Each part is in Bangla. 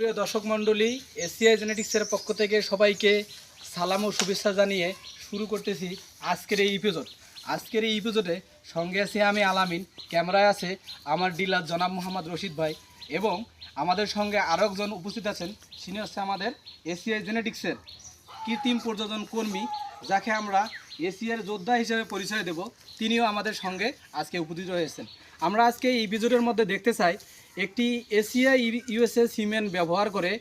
প্রিয় দর্শক মণ্ডলী, এসিআই জেনেটিক্সের পক্ষ থেকে সবাইকে সালাম ও শুভেচ্ছা জানিয়ে শুরু করতেছি আজকের এই এপিসোড আজকের এই এপিসোডে সঙ্গে আছি আমি আলামিন, ক্যামেরায় আছে আমার ডিলার জনাব মোহাম্মদ রশিদ ভাই এবং আমাদের সঙ্গে আরও একজন উপস্থিত আছেন তিনি হচ্ছে আমাদের এসিআই জেনেটিক্সের কৃত্রিম প্রযোজন কর্মী, যাকে আমরা এশিয়ার যোদ্ধা হিসেবে পরিচয় দেব। তিনিও আমাদের সঙ্গে আজকে উপস্থিত হয়েছেন। আমরা আজকে এই ভিডিওর মধ্যে দেখতে চাই একটি এশিয়া ইউএসএ সিমেন্ট ব্যবহার করে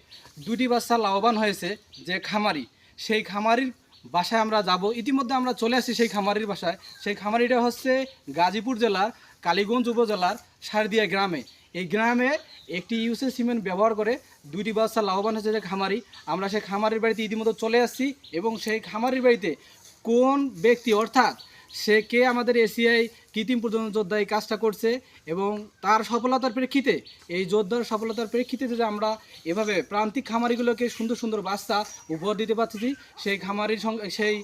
দুটি বাচ্চা লাভবান হয়েছে, যে খামারি। সেই খামারির বাসায় আমরা যাব। ইতিমধ্যে আমরা চলে আসি সেই খামারির বাসায়। সেই খামারিটা হচ্ছে গাজীপুর জেলার কালীগঞ্জ উপজেলার সারদিয়া গ্রামে। এই গ্রামে একটি ইউসে সিমেন্ট ব্যবহার করে দুইটি বাচ্চা লাভবান হয়েছে যে খামারি। আমরা সেই খামারির বাড়িতে ইতিমধ্যে চলে আসছি এবং সেই খামারির বাড়িতে কোন ব্যক্তি অর্থাৎ সে কে আমাদের এশিয়ায় কৃত্রিম প্রজনন যোদ্ধা এই কাজটা করছে এবং তার সফলতার প্রেক্ষিতে এই যোদ্ধার সফলতার প্রেক্ষিতে যে আমরা এভাবে প্রান্তিক খামারিগুলোকে সুন্দর সুন্দর বাচ্চা উপহার দিতে পারতেছি সেই খামারির সঙ্গে সেই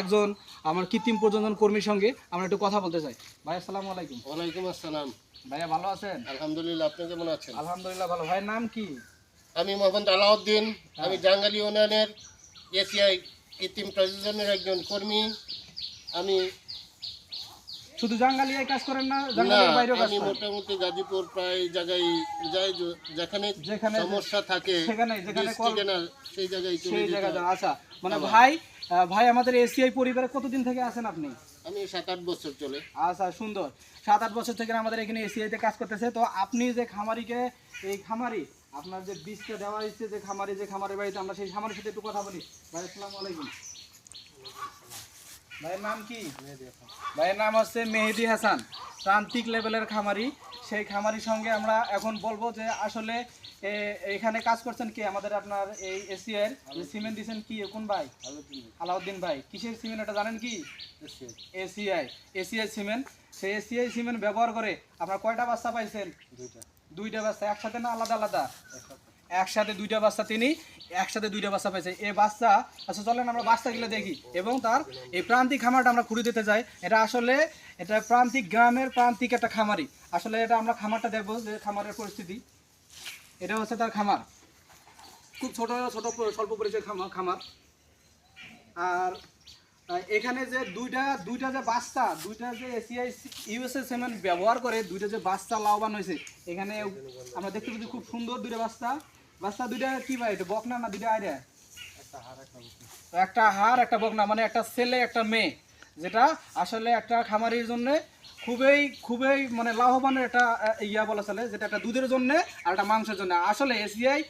একজন আমার কৃত্রিম প্রজনন কর্মীর সঙ্গে আমরা একটু কথা বলতে চাই। ভাই আসসালামু আলাইকুম। ওয়ালাইকুম আসসালাম। ভাইয়া ভালো আছেন? আলহামদুলিল্লাহ আপনি কেমন আছেন? আলহামদুলিল্লাহ ভালো। ভাইয়ের নাম কি? আমি মোহাম্মদ আলাউদ্দিন। আমি জাঙ্গালি ইউনিয়নের এসিআই কৃত্রিম প্রযোজনের একজন কর্মী। আমি শুধু জাঙ্গালিয়ায় কাজ করেন না জাঙ্গালিয়ার বাইরেও কাজ আমি করেন। মোটামুটি গাজীপুর প্রায় জায়গায় যাই যেখানে যেখানে সমস্যা থাকে সেখানে যেখানে সেই জায়গায় সেই জায়গা আচ্ছা মানে ভাই ভাই আমাদের এসিআই পরিবারে কতদিন থেকে আছেন আপনি? আমি সাত আট বছর চলে। আচ্ছা সুন্দর। সাত আট বছর থেকে আমাদের এখানে এসিআইতে কাজ করতেছে। তো আপনি যে খামারিকে এই খামারি আপনার যে বীজটা দেওয়া হয়েছে যে খামারি যে খামারের বাড়িতে আমরা সেই খামারের সাথে একটু কথা বলি। ভাই আসসালামু আলাইকুম। ভাইয়ের নাম কি? ভাইয়ের নাম হচ্ছে মেহেদি হাসান। প্রান্তিক লেভেলের খামারি। সেই খামারির সঙ্গে আমরা এখন বলব যে আসলে এখানে কাজ করছেন কি? আমাদের আপনার এই এসিআর সিমেন্ট দিচ্ছেন কি? কোন ভাই? আলাউদ্দিন ভাই। কিসের সিমেন্ট এটা জানেন কি? ACI ACI cement. সেই এসিআই সিমেন্ট ব্যবহার করে আপনার কয়টা বাচ্চা পাইছেন? দুইটা বাচ্চা। একসাথে না আলাদা আলাদা? একসাথে দুইটা বাচ্চা তিনি একসাথে দুইটা বাচ্চা পেয়েছে। এই বাচ্চা আচ্ছা চলেন আমরা বাচ্চাগুলো দেখি। এবং তার এই প্রান্তিক খামারটা আমরা ঘুরে দিতে যাই এটা আসলে এটা প্রান্তিক গ্রামের প্রান্তিক একটা খামারি আসলে এটা আমরা খামারটা দেখব যে খামারের পরিস্থিতি। এটা হচ্ছে তার খামার। খুব ছোট ছোট, স্বল্প পরিচয় খামার খামার। আর এখানে যে দুইটা দুইটা যে বাচ্চা, দুইটা যে এসিআই ইউএসএ সিমেন্ট ব্যবহার করে, দুইটা যে বাচ্চা লাভবান হয়েছে। এখানে আমরা দেখতে পাচ্ছি খুব সুন্দর দুইটা বাচ্চা। বাচ্চা দুইটা কি ভাই এটা বকনা না দুইটা আইডিয়া একটা হার একটা বকনা। মানে একটা ছেলে একটা মেয়ে যেটা আসলে একটা খামারির জন্য খুবই খুবই মানে লাভবানের একটা ইয়া বলা চলে যেটা একটা দুধের জন্য আর একটা মাংসের জন্য। আসলে এসিআই